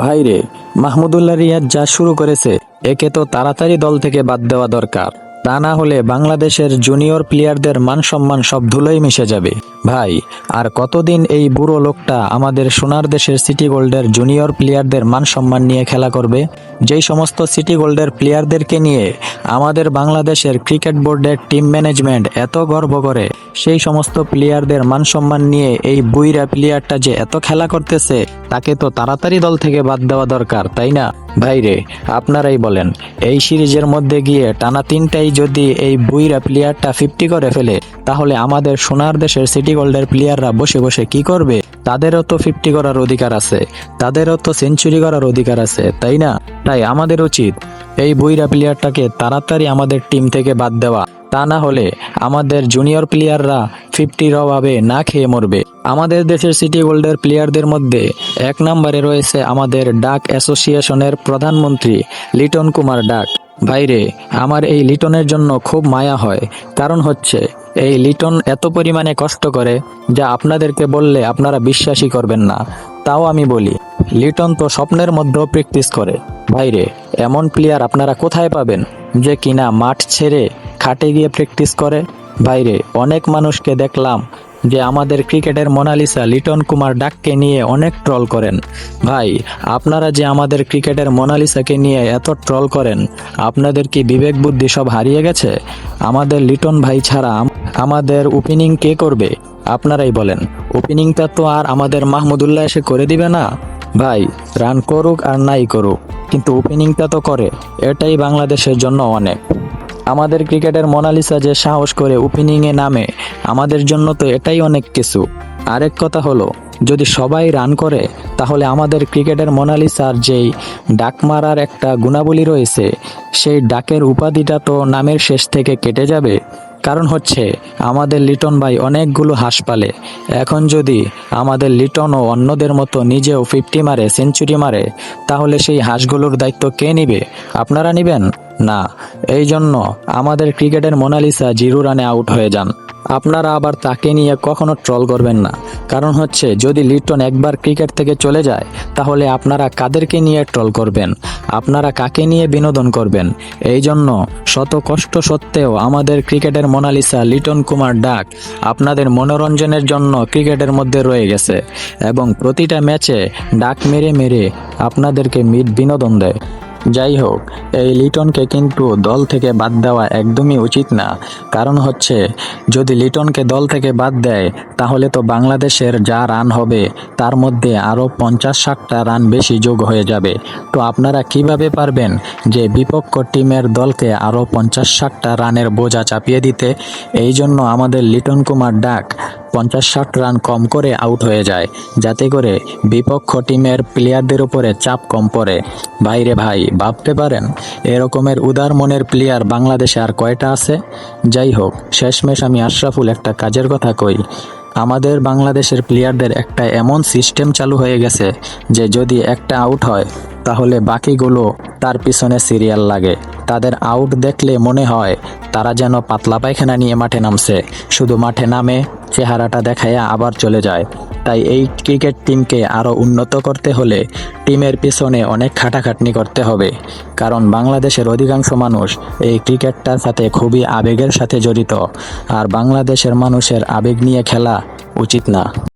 ভাইরে মাহমুদুল্লাহ রিয়াদ যা শুরু করেছে, একে তো তাড়াতাড়ি দল থেকে বাদ দেওয়া দরকার। তা না হলে বাংলাদেশের জুনিয়র প্লেয়ারদের মান সম্মান সব ধুলোই মিশে যাবে। ভাই, আর কতদিন এই বুড়ো লোকটা আমাদের সোনার দেশের সিটি গোল্ডের জুনিয়র প্লেয়ারদের মান সম্মান নিয়ে খেলা করবে? যেই সমস্ত সিটি গোল্ডের প্লেয়ারদেরকে নিয়ে আমাদের বাংলাদেশের ক্রিকেট বোর্ডের টিম ম্যানেজমেন্ট এত গর্ব করে সেই সমস্ত প্লেয়ারদের মান সম্মান নিয়ে এই বুইরা প্লেয়ারটা যে এত খেলা করতেছে, তাকে তো তাড়াতাড়ি দল থেকে বাদ দেওয়া দরকার, তাই না? ভাইরে আপনারাই বলেন, এই সিরিজের মধ্যে গিয়ে টানা তিনটাই যদি এই বুইরা প্লেয়ারটা ফিফটি করে ফেলে, তাহলে আমাদের সোনার দেশের সিটি গোল্ডের প্লেয়াররা বসে বসে কি করবে? তাদেরও তো ফিফটি করার অধিকার আছে, তাদেরও তো সেঞ্চুরি করার অধিকার আছে, তাই না? তাই আমাদের উচিত এই বুইরা প্লেয়ারটাকে তাড়াতাড়ি আমাদের টিম থেকে বাদ দেওয়া। তা না হলে আমাদের জুনিয়র প্লেয়াররা ফিফটির অভাবে না খেয়ে মরবে। আমাদের দেশের সিটি গোল্ডের প্লেয়ারদের মধ্যে এক নম্বরে রয়েছে আমাদের ডাক অ্যাসোসিয়েশনের প্রধানমন্ত্রী লিটন কুমার ডাক। ভাইরে, আমার এই লিটনের জন্য খুব মায়া হয়। কারণ হচ্ছে, এই লিটন এত পরিমাণে কষ্ট করে যা আপনাদেরকে বললে আপনারা বিশ্বাসই করবেন না। তাও আমি বলি, লিটন তো স্বপ্নের মধ্যেও প্র্যাকটিস করে। ভাইরে, এমন প্লেয়ার আপনারা কোথায় পাবেন যে কিনা মাঠ ছেড়ে খাটে গিয়ে প্র্যাকটিস করে। বাইরে অনেক মানুষকে দেখলাম যে আমাদের ক্রিকেটের মোনালিসা, লিটন কুমার ডাককে নিয়ে অনেক ট্রল করেন। ভাই, আপনারা যে আমাদের ক্রিকেটের মোনালিসাকে নিয়ে এত ট্রল করেন, আপনাদের কি বিবেক বুদ্ধি সব হারিয়ে গেছে? আমাদের লিটন ভাই ছাড়া আমাদের ওপেনিং কে করবে? আপনারাই বলেন। ওপেনিংটা তো আর আমাদের মাহমুদুল্লাহ এসে করে দিবে না। ভাই রান করুক আর নাই করুক, কিন্তু ওপেনিংটা তো করে। এটাই বাংলাদেশের জন্য অনেক। আমাদের ক্রিকেটের মোনালিসা যে সাহস করে ওপেনিংয়ে নামে, আমাদের জন্য তো এটাই অনেক কিছু। আরেক কথা হলো, যদি সবাই রান করে, তাহলে আমাদের ক্রিকেটের মোনালিসার যেই ডাক মারার একটা গুণাবলী রয়েছে, সেই ডাকের উপাধিটা তো নামের শেষ থেকে কেটে যাবে। কারণ হচ্ছে, আমাদের লিটন ভাই অনেকগুলো হাঁস পালে। এখন যদি আমাদের লিটন ও অন্যদের মতো নিজেও ফিফটি মারে, সেঞ্চুরি মারে, তাহলে সেই হাঁসগুলোর দায়িত্ব কে নিবে? আপনারা নেবেন? না এই জন্য আমাদের ক্রিকেটের মোনালিসা জিরো রানে আউট হয়ে যান। আপনারা আবার তাকে নিয়ে কখনো ট্রল করবেন না। কারণ হচ্ছে, যদি লিটন একবার ক্রিকেট থেকে চলে যায়, তাহলে আপনারা কাদেরকে নিয়ে ট্রল করবেন? আপনারা কাকে নিয়ে বিনোদন করবেন? এই জন্য শত কষ্ট সত্ত্বেও আমাদের ক্রিকেটের মোনালিসা লিটন কুমার ডাক আপনাদের মনোরঞ্জনের জন্য ক্রিকেটের মধ্যে রয়ে গেছে এবং প্রতিটা ম্যাচে ডাক মেরে মেরে আপনাদেরকে মিট বিনোদন দেয়। যাই হোক, এই লিটনকে কিন্তু দল থেকে বাদ দেওয়া একদমই উচিত না। কারণ হচ্ছে, যদি লিটনকে দল থেকে বাদ দেয়, তাহলে তো বাংলাদেশের যা রান হবে, তার মধ্যে আরও পঞ্চাশ ষাটটা রান বেশি যোগ হয়ে যাবে। তো আপনারা কীভাবে পারবেন যে বিপক্ষ টিমের দলকে আরও পঞ্চাশ ষাটটা রানের বোঝা চাপিয়ে দিতে? এই জন্য আমাদের লিটন কুমার ডাক পঞ্চাশ ষাট রান কম করে আউট হয়ে যায়। যাতে করে বিপক্ষ টিমের প্লেয়ারদের উপরে চাপ কম পড়ে। ভাইরে ভাই, ভাবতে পারেন? এরকমের উদার মনের প্লেয়ার বাংলাদেশে আর কয়টা আছে? যাই হোক, শেষমেশ আমি আশরাফুল একটা কাজের কথা কই। আমাদের বাংলাদেশের প্লেয়ারদের একটা এমন সিস্টেম চালু হয়ে গেছে যে যদি একটা আউট হয়, তাহলে বাকিগুলো তার পিছনে সিরিয়াল লাগে। তাদের আউট দেখলে মনে হয় তারা যেন পাতলা পায়খানা নিয়ে মাঠে নামছে। শুধু মাঠে নামে চেহারাটা দেখাইয়া আবার চলে যায়। তাই এই ক্রিকেট টিমকে আরও উন্নত করতে হলে টিমের পিছনে অনেক খাটাখাটনি করতে হবে। কারণ বাংলাদেশের অধিকাংশ মানুষ এই ক্রিকেটটার সাথে খুবই আবেগের সাথে জড়িত। আর বাংলাদেশের মানুষের আবেগ নিয়ে খেলা উচিত না।